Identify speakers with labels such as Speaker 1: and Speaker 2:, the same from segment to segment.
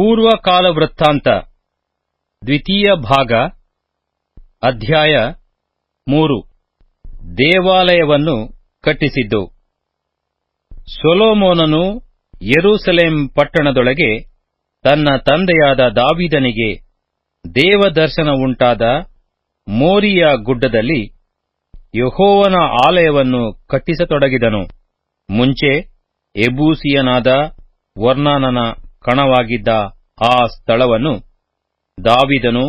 Speaker 1: ಪೂರ್ವಕಾಲ ವೃತ್ತಾಂತ ದ್ವಿತೀಯ ಭಾಗ, ಅಧ್ಯಾಯ ಮೂರು. ದೇವಾಲಯವನ್ನು ಕಟ್ಟಿಸಿದ್ದು. ಸೊಲೋಮೋನನು ಯೆರೂಸಲೇಂ ಪಟ್ಟಣದೊಳಗೆ ತನ್ನ ತಂದೆಯಾದ ದಾವಿದನಿಗೆ ದೇವದರ್ಶನ ಉಂಟಾದ ಮೋರಿಯ ಗುಡ್ಡದಲ್ಲಿ ಯೆಹೋವನ ಆಲಯವನ್ನು ಕಟ್ಟಿಸತೊಡಗಿದನು. ಮುಂಚೆ ಎಬೂಸಿಯನಾದ ವರ್ನಾನನ ಕಣವಾಗಿದ್ದ ಆ ಸ್ಥಳವನ್ನು ದಾವಿದನು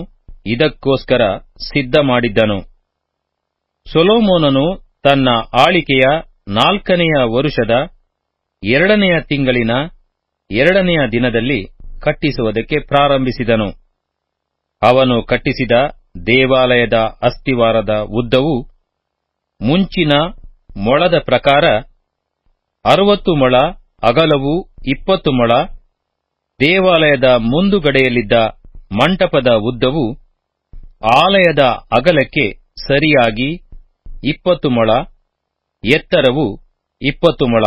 Speaker 1: ಇದಕ್ಕೋಸ್ಕರ ಸಿದ್ಧ ಮಾಡಿದ್ದನು ಸೊಲೋಮೋನನು ತನ್ನ ಆಳಿಕೆಯ ನಾಲ್ಕನೆಯ ವರುಷದ ಎರಡನೆಯ ತಿಂಗಳಿನ ಎರಡನೆಯ ದಿನದಲ್ಲಿ ಕಟ್ಟಿಸುವುದಕ್ಕೆ ಪ್ರಾರಂಭಿಸಿದನು. ಅವನು ಕಟ್ಟಿಸಿದ ದೇವಾಲಯದ ಅಸ್ತಿವಾರದ ಉದ್ದವು ಮುಂಚಿನ ಮೊಳದ ಪ್ರಕಾರ ಅರವತ್ತು ಮೊಳ, ಅಗಲವು ಇಪ್ಪತ್ತು ಮೊಳ ದೇವಾಲಯದ ಮುಂದುಗಡೆಯಲ್ಲಿದ್ದ ಮಂಟಪದ ಉದ್ದವು ಆಲಯದ ಅಗಲಕ್ಕೆ ಸರಿಯಾಗಿ ಇಪ್ಪತ್ತು ಮೊಳ, ಎತ್ತರವು ಇಪ್ಪತ್ತು ಮೊಳ.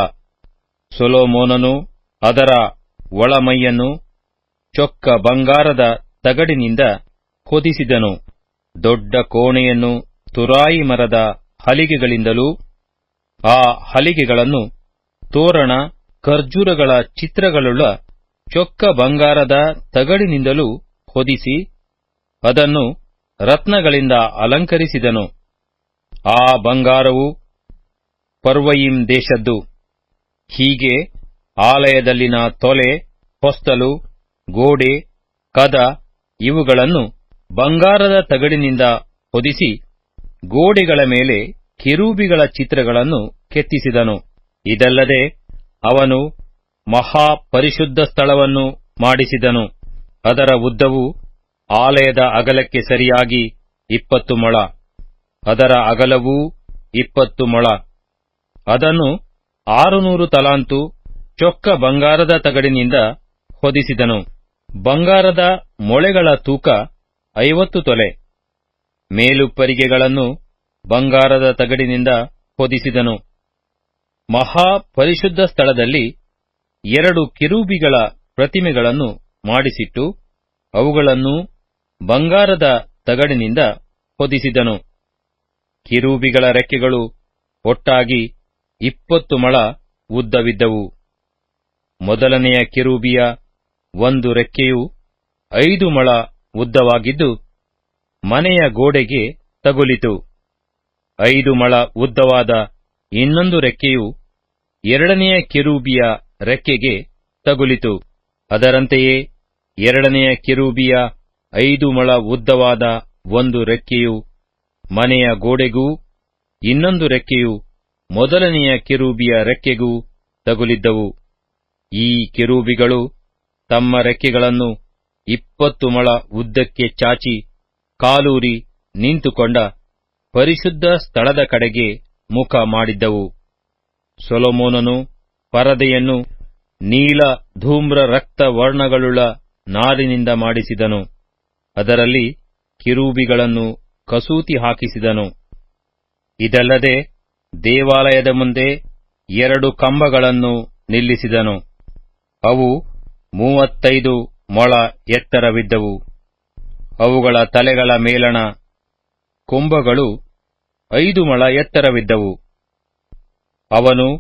Speaker 1: ಸೊಲೋಮೋನನು ಅದರ ಒಳಮೈಯನ್ನು ಚೊಕ್ಕ ಬಂಗಾರದ ತಗಡಿನಿಂದ ಹೊದಿಸಿದನು. ದೊಡ್ಡ ಕೋಣೆಯನ್ನು ತುರಾಯಿ ಮರದ ಹಲಿಗೆಗಳಿಂದಲೂ ಆ ಹಲಿಗೆಗಳನ್ನು ತೋರಣ, ಖರ್ಜೂರಗಳ ಚಿತ್ರಗಳುಳ್ಳ ಚೊಕ್ಕ ಬಂಗಾರದ ತಗಡಿನಿಂದಲೂ ಹೊದಿಸಿ ಅದನ್ನು ರತ್ನಗಳಿಂದ ಅಲಂಕರಿಸಿದನು. ಆ ಬಂಗಾರವು ಪರ್ವಯಿಂ ದೇಶದ್ದು. ಹೀಗೆ ಆಲಯದಲ್ಲಿನ ತೊಲೆ, ಹೊಸ್ತಲು, ಗೋಡೆ, ಕದ ಇವುಗಳನ್ನು ಬಂಗಾರದ ತಗಡಿನಿಂದ ಹೊದಿಸಿ ಗೋಡೆಗಳ ಮೇಲೆ ಕಿರೂಬಿಗಳ ಚಿತ್ರಗಳನ್ನು ಕೆತ್ತಿಸಿದನು. ಇದಲ್ಲದೆ ಅವನು ಮಹಾ ಪರಿಶುದ್ಧ ಸ್ಥಳವನ್ನು ಮಾಡಿಸಿದನು. ಅದರ ಉದ್ದವು ಆಲಯದ ಅಗಲಕ್ಕೆ ಸರಿಯಾಗಿ ಇಪ್ಪತ್ತು ಮೊಳ. ಅದರ ಅಗಲವೂ ಇಪ್ಪತ್ತು ಮೊಳ. ಅದನ್ನು ಆರುನೂರು ತಲಾಂತು ಚೊಕ್ಕ ಬಂಗಾರದ ತಗಡಿನಿಂದ ಹೊದಿಸಿದನು. ಬಂಗಾರದ ಮೊಳೆಗಳ ತೂಕ ಐವತ್ತು ತೊಲೆ. ಮೇಲುಪ್ಪರಿಗೆಗಳನ್ನು ಬಂಗಾರದ ತಗಡಿನಿಂದ ಹೊದಿಸಿದನು. ಮಹಾಪರಿಶುದ್ಧ ಸ್ಥಳದಲ್ಲಿ ಎರಡು ಕಿರೂಬಿಗಳ ಪ್ರತಿಮೆಗಳನ್ನು ಮಾಡಿಸಿಟ್ಟು ಅವುಗಳನ್ನು ಬಂಗಾರದ ತಗಡಿನಿಂದ ಹೊದಿಸಿದನು. ಕಿರೂಬಿಗಳ ರೆಕ್ಕೆಗಳು ಒಟ್ಟಾಗಿ ಇಪ್ಪತ್ತು ಮಳ ಉದ್ದವಿದ್ದವು. ಮೊದಲನೆಯ ಕಿರೂಬಿಯ ಒಂದು ರೆಕ್ಕೆಯು ಐದು ಮಳ ಉದ್ದವಾಗಿದ್ದು, ಮನೆಯ ಗೋಡೆಗೆ ತಗುಲಿತು. ಐದು ಮಳ ಉದ್ದವಾದ ಇನ್ನೊಂದು ರೆಕ್ಕೆಯು ಎರಡನೆಯ ಕೆರೂಬಿಯ ರೆಕ್ಕೆಗೆ ತಗುಲಿತು. ಅದರಂತೆಯೇ ಎರಡನೆಯ ಕಿರೂಬಿಯ ಐದು ಮೊಳ ಉದ್ದವಾದ ಒಂದು ರೆಕ್ಕೆಯು ಮನೆಯ ಗೋಡೆಗೂ ಇನ್ನೊಂದು ರೆಕ್ಕೆಯು ಮೊದಲನೆಯ ಕಿರೂಬಿಯ ರೆಕ್ಕೆಗೂ ತಗುಲಿದ್ದವು. ಈ ಕಿರೂಬಿಗಳು ತಮ್ಮ ರೆಕ್ಕೆಗಳನ್ನು ಇಪ್ಪತ್ತು ಮೊಳ ಉದ್ದಕ್ಕೆ ಚಾಚಿ ಕಾಲೂರಿ ನಿಂತುಕೊಂಡ ಪರಿಶುದ್ಧ ಸ್ಥಳದ ಕಡೆಗೆ ಮುಖ ಮಾಡಿದ್ದವು. ಸೊಲೊಮೋನನು ಪರದೆಯನ್ನು ನೀಲ ಧೂಮ್ರ ರಕ್ತ ವರ್ಣಗಳುಳ್ಳ ನಾರಿನಿಂದ ಮಾಡಿಸಿದನು. ಅದರಲ್ಲಿ ಕಿರೂಬಿಗಳನ್ನು ಕಸೂತಿ ಹಾಕಿಸಿದನು. ಇದಲ್ಲದೆ ದೇವಾಲಯದ ಮುಂದೆ ಎರಡು ಕಂಬಗಳನ್ನು ನಿಲ್ಲಿಸಿದನು. ಅವು ಮೂವತ್ತೈದು ಮೊಳ ಎತ್ತರವಿದ್ದವು. ಅವುಗಳ ತಲೆಗಳ ಮೇಲಣ ಕುಂಭಗಳು ಐದು ಮೊಳ ಎತ್ತರವಿದ್ದವು. ಅವನು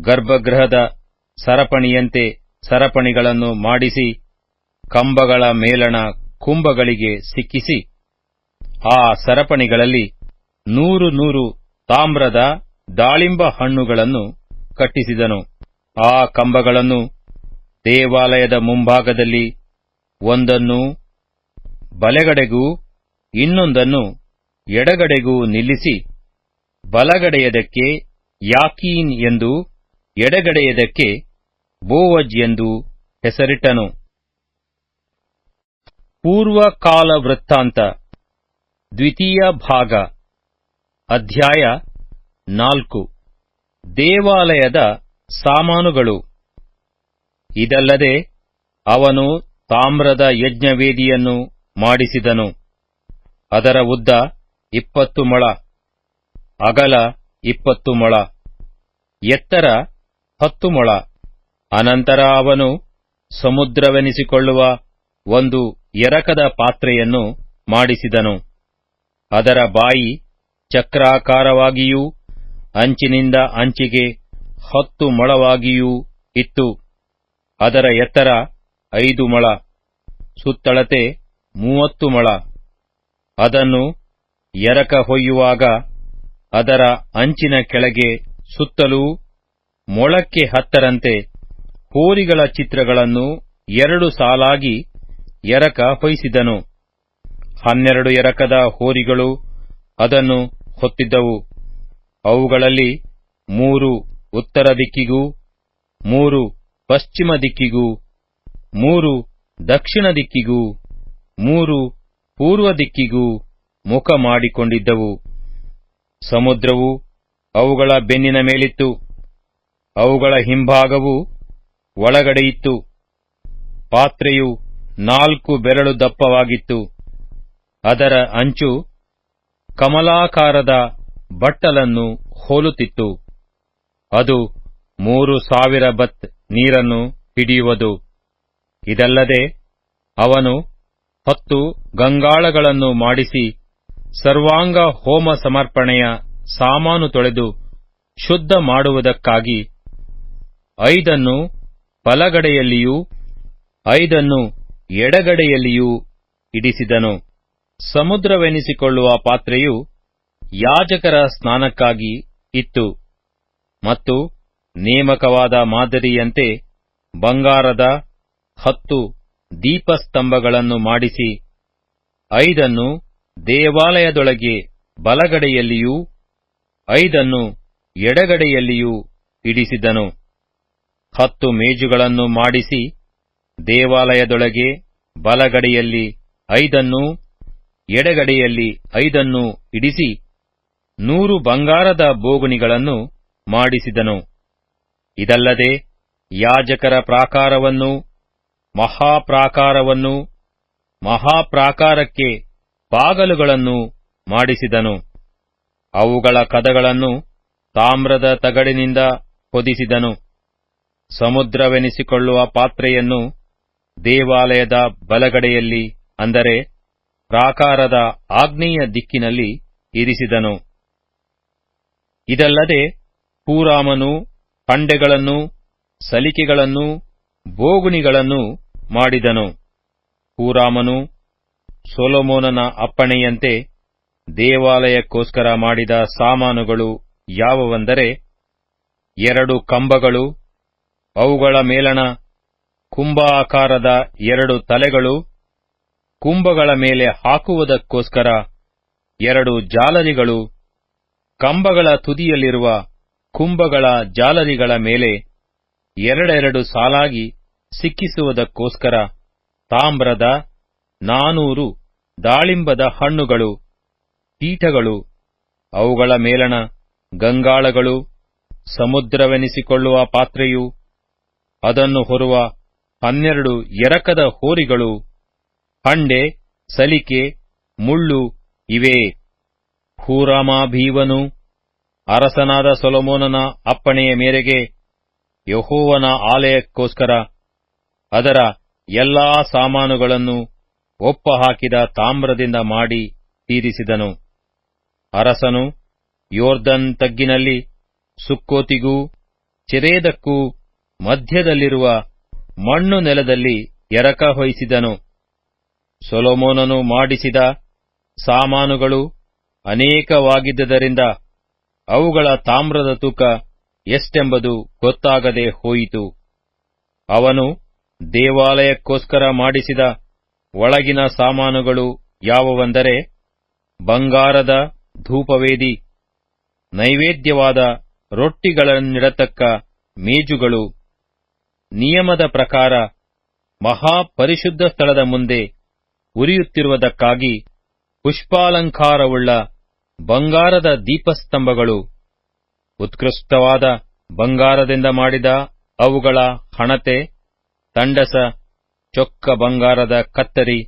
Speaker 1: ಗರ್ಭಗೃಹದ ಸರಪಣಿಯಂತೆ ಸರಪಣಿಗಳನ್ನು ಮಾಡಿಸಿ, ಕಂಬಗಳ ಮೇಲಣ ಕುಂಭಗಳಿಗೆ ಸಿಕ್ಕಿಸಿ, ಆ ಸರಪಣಿಗಳಲ್ಲಿ ನೂರು ನೂರು ತಾಮ್ರದ ದಾಳಿಂಬ ಹಣ್ಣುಗಳನ್ನು ಕಟ್ಟಿಸಿದನು. ಆ ಕಂಬಗಳನ್ನು ದೇವಾಲಯದ ಮುಂಭಾಗದಲ್ಲಿ ಒಂದನ್ನು ಬಲೆಗಡೆಗೂ ಇನ್ನೊಂದನ್ನು ಎಡಗಡೆಗೂ ನಿಲ್ಲಿಸಿ, ಬಲಗಡೆಯದಕ್ಕೆ ಯಾಕೀನ್ ಎಂದು ಎಡಗಡೆಯದಕ್ಕೆ ಬೋವಜ್ ಎಂದು ಹೆಸರಿಟ್ಟನು. ಪೂರ್ವಕಾಲ ವೃತ್ತಾಂತ, ದ್ವಿತೀಯ ಭಾಗ, ಅಧ್ಯಾಯ ನಾಲ್ಕು. ದೇವಾಲಯದ ಸಾಮಾನುಗಳು. ಇದಲ್ಲದೆ ಅವನು ತಾಮ್ರದ ಯಜ್ಞವೇದಿಯನ್ನು ಮಾಡಿಸಿದನು. ಅದರ ಉದ್ದ ಇಪ್ಪತ್ತು ಮೊಳ, ಅಗಲ ಇಪ್ಪತ್ತು ಮೊಳ, ಎತ್ತರ ಹತ್ತು ಮೊಳ. ಅನಂತರ ಅವನು ಸಮುದ್ರವೆನಿಸಿಕೊಳ್ಳುವ ಒಂದು ಎರಕದ ಪಾತ್ರೆಯನ್ನು ಮಾಡಿಸಿದನು. ಅದರ ಬಾಯಿ ಚಕ್ರಾಕಾರವಾಗಿಯೂ ಅಂಚಿನಿಂದ ಅಂಚಿಗೆ ಹತ್ತು ಮೊಳವಾಗಿಯೂ ಇತ್ತು. ಅದರ ಎತ್ತರ ಐದು ಮೊಳ. ಸುತ್ತಳತೆ ಮೂವತ್ತು ಮೊಳ. ಅದನ್ನು ಎರಕ ಹೊಯ್ಯುವಾಗ ಅದರ ಅಂಚಿನ ಕೆಳಗೆ ಸುತ್ತಲೂ ಮೊಳಕ್ಕೆ ಹತ್ತರಂತೆ ಹೋರಿಗಳ ಚಿತ್ರಗಳನ್ನು ಎರಡು ಸಾಲಾಗಿ ಎರಕ ಹೊಯಿಸಿದನು. ಹನ್ನೆರಡು ಎರಕದ ಹೋರಿಗಳು ಅದನ್ನು ಹೊತ್ತಿದ್ದವು. ಅವುಗಳಲ್ಲಿ ಮೂರು ಉತ್ತರ ದಿಕ್ಕಿಗೂ, ಮೂರು ಪಶ್ಚಿಮ ದಿಕ್ಕಿಗೂ, ಮೂರು ದಕ್ಷಿಣ ದಿಕ್ಕಿಗೂ, ಮೂರು ಪೂರ್ವ ದಿಕ್ಕಿಗೂ ಮುಖ ಮಾಡಿಕೊಂಡಿದ್ದವು. ಸಮುದ್ರವು ಅವುಗಳ ಬೆನ್ನಿನ ಮೇಲಿತ್ತು. ಅವುಗಳ ಹಿಂಭಾಗವು ಒಳಗಡೆಯಿತ್ತು ಪಾತ್ರೆಯು ನಾಲ್ಕು ಬೆರಳು ದಪ್ಪವಾಗಿತ್ತು. ಅದರ ಅಂಚು ಕಮಲಾಕಾರದ ಬಟ್ಟಲನ್ನು ಹೋಲುತ್ತಿತ್ತು. ಅದು ಮೂರು ಸಾವಿರ ಬತ್ ನೀರನ್ನು ಹಿಡಿಯುವುದು. ಇದಲ್ಲದೆ ಅವನು ಹತ್ತು ಗಂಗಾಳಗಳನ್ನು ಮಾಡಿಸಿ ಸರ್ವಾಂಗ ಹೋಮ ಸಮರ್ಪಣೆಯ ಸಾಮಾನು ತೊಳೆದು ಶುದ್ಧ ಮಾಡುವುದಕ್ಕಾಗಿ ಐದನ್ನು ಬಲಗಡೆಯಲ್ಲಿಯೂ ಐದನ್ನು ಎಡಗಡೆಯಲ್ಲಿಯೂ ಇಡಿಸಿದನು. ಸಮುದ್ರವೆನಿಸಿಕೊಳ್ಳುವ ಪಾತ್ರೆಯು ಯಾಜಕರ ಸ್ನಾನಕ್ಕಾಗಿ ಇತ್ತು ಮತ್ತು ನೇಮಕವಾದ ಮಾದರಿಯಂತೆ ಬಂಗಾರದ ಹತ್ತು ದೀಪಸ್ತಂಭಗಳನ್ನು ಮಾಡಿಸಿ, ಐದನ್ನು ದೇವಾಲಯದೊಳಗೆ ಬಲಗಡೆಯಲ್ಲಿಯೂ, ಐದನ್ನು ಎಡಗಡೆಯಲ್ಲಿಯೂ ಇಡಿಸಿದನು. ಹತ್ತು ಮೇಜುಗಳನ್ನು ಮಾಡಿಸಿ ದೇವಾಲಯದೊಳಗೆ ಬಲಗಡೆಯಲ್ಲಿ ಐದನ್ನೂ, ಎಡಗಡೆಯಲ್ಲಿ ಐದನ್ನೂ ಇಡಿಸಿ ನೂರು ಬಂಗಾರದ ಬೋಗುಣಿಗಳನ್ನು ಮಾಡಿಸಿದನು. ಇದಲ್ಲದೆ ಯಾಜಕರ ಪ್ರಾಕಾರವನ್ನು, ಮಹಾಪ್ರಾಕಾರವನ್ನು, ಮಹಾಪ್ರಾಕಾರಕ್ಕೆ ಬಾಗಲುಗಳನ್ನು ಮಾಡಿಸಿದನು. ಅವುಗಳ ಕದಗಳನ್ನು ತಾಮ್ರದ ತಗಡಿನಿಂದ ಹೊದಿಸಿದನು. ಸಮುದ್ರವೆನಿಸಿಕೊಳ್ಳುವ ಪಾತ್ರೆಯನ್ನು ದೇವಾಲಯದ ಬಲಗಡೆಯಲ್ಲಿ, ಅಂದರೆ ಪ್ರಾಕಾರದ ಆಗ್ನೇಯ ದಿಕ್ಕಿನಲ್ಲಿ ಇರಿಸಿದನು. ಇದಲ್ಲದೆ ಪೂರಾಮನು ಪಂಡೆಗಳನ್ನು, ಸಲಿಕೆಗಳನ್ನು, ಬೋಗುಣಿಗಳನ್ನು ಮಾಡಿದನು. ಪೂರಾಮನು ಸೊಲೊಮೋನನ ಅಪ್ಪಣೆಯಂತೆ ದೇವಾಲಯಕ್ಕೋಸ್ಕರ ಮಾಡಿದ ಸಾಮಾನುಗಳು ಯಾವವೆಂದರೆ ಎರಡು ಕಂಬಗಳು ಅವುಗಳ ಮೇಲಣ ಕುಂಭಾಕಾರದ ಎರಡು ತಲೆಗಳು, ಕುಂಭಗಳ ಮೇಲೆ ಹಾಕುವುದಕ್ಕೋಸ್ಕರ ಎರಡು ಜಾಲರಿಗಳು, ಕಂಬಗಳ ತುದಿಯಲ್ಲಿರುವ ಕುಂಭಗಳ ಜಾಲರಿಗಳ ಮೇಲೆ ಎರಡೆರಡು ಸಾಲಾಗಿ ಸಿಕ್ಕಿಸುವುದಕ್ಕೋಸ್ಕರ ತಾಮ್ರದ ನಾನೂರು ದಾಳಿಂಬದ ಹಣ್ಣುಗಳು, ಪೀಠಗಳು, ಅವುಗಳ ಮೇಲಣ ಗಂಗಾಳಗಳು, ಸಮುದ್ರವೆನಿಸಿಕೊಳ್ಳುವ ಪಾತ್ರೆಯು ಅದನ್ನು ಹೊರುವ ಹನ್ನೆರಡು ಎರಕದ ಹೋರಿಗಳು, ಹಂಡೆ, ಸಲಿಕೆ, ಮುಳ್ಳು ಇವೇ. ಹೂರಾಮಾಭೀವನು, ಅರಸನಾದ ಸೊಲೊಮೋನನ ಅಪ್ಪಣೆಯ ಮೇರೆಗೆ ಯಹೋವನ ಆಲಯಕ್ಕೋಸ್ಕರ ಅದರ ಎಲ್ಲಾ ಸಾಮಾನುಗಳನ್ನು ಒಪ್ಪ ಹಾಕಿದ ತಾಮ್ರದಿಂದ ಮಾಡಿ ತೀರಿಸಿದನು. ಅರಸನು ಯೋರ್ದನ್ ತಗ್ಗಿನಲ್ಲಿ ಸುಕ್ಕೋತಿಗೂ, ಚೆರೇದಕ್ಕೂ ಮಧ್ಯದಲ್ಲಿರುವ ಮಣ್ಣು ನೆಲದಲ್ಲಿ ಎರಕ ಹೊಯಿಸಿದನು. ಸೊಲೊಮೋನನು ಮಾಡಿಸಿದ ಸಾಮಾನುಗಳು ಅನೇಕವಾಗಿದ್ದರಿಂದ ಅವುಗಳ ತಾಮ್ರದ ತೂಕ ಎಷ್ಟೆಂಬುದು ಗೊತ್ತಾಗದೆ ಹೋಯಿತು. ಅವನು ದೇವಾಲಯಕ್ಕೋಸ್ಕರ ಮಾಡಿಸಿದ ಒಳಗಿನ ಸಾಮಾನುಗಳು ಯಾವುವೆಂದರೆ ಬಂಗಾರದ ಧೂಪವೇದಿ, ನೈವೇದ್ಯವಾದ ರೊಟ್ಟಿಗಳನ್ನಿಡತಕ್ಕ ಮೇಜುಗಳು ನಿಯಮದ ಪ್ರಕಾರ ಮಹಾಪರಿಶುದ್ಧ ಸ್ಥಳದ ಮುಂದೆ ಉರಿಯುತ್ತಿರುವುದಕ್ಕಾಗಿ ಪುಷ್ಪಾಲಂಕಾರವುಳ್ಳ ಬಂಗಾರದ ದೀಪಸ್ತಂಭಗಳು, ಉತ್ಕೃಷ್ಟವಾದ ಬಂಗಾರದಿಂದ ಮಾಡಿದ ಅವುಗಳ ಹಣತೆ, ತಂಡಸ, ಚೊಕ್ಕ ಬಂಗಾರದ ಕತ್ತರಿ,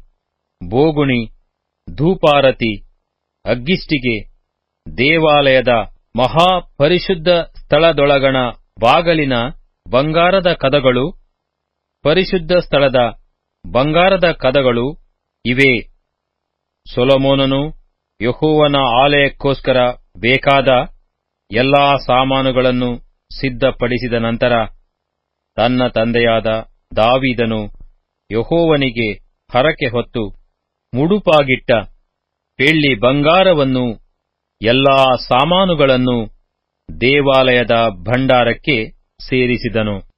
Speaker 1: ಬೋಗುಣಿ, ಧೂಪಾರತಿ ಅಗ್ಗಿಷ್ಟಿಗೆ ದೇವಾಲಯದ ಮಹಾಪರಿಶುದ್ಧ ಸ್ಥಳದೊಳಗಣ ಬಾಗಲಿನ ಬಂಗಾರದ ಕದಗಳು, ಪರಿಶುದ್ಧ ಸ್ಥಳದ ಬಂಗಾರದ ಕದಗಳು ಇವೆ. ಸೊಲಮೋನನು ಯಹೋವನ ಆಲಯಕ್ಕೋಸ್ಕರ ಬೇಕಾದ ಎಲ್ಲಾ ಸಾಮಾನುಗಳನ್ನು ಸಿದ್ಧಪಡಿಸಿದ ನಂತರ ತನ್ನ ತಂದೆಯಾದ ದಾವಿದನು ಯಹೋವನಿಗೆ ಹರಕೆ ಹೊತ್ತು ಮುಡುಪಾಗಿಟ್ಟ ಬೆಳ್ಳಿ ಬಂಗಾರವನ್ನು, ಎಲ್ಲಾ ಸಾಮಾನುಗಳನ್ನು ದೇವಾಲಯದ ಭಂಡಾರಕ್ಕೆ ಸೇರಿಸಿದನು.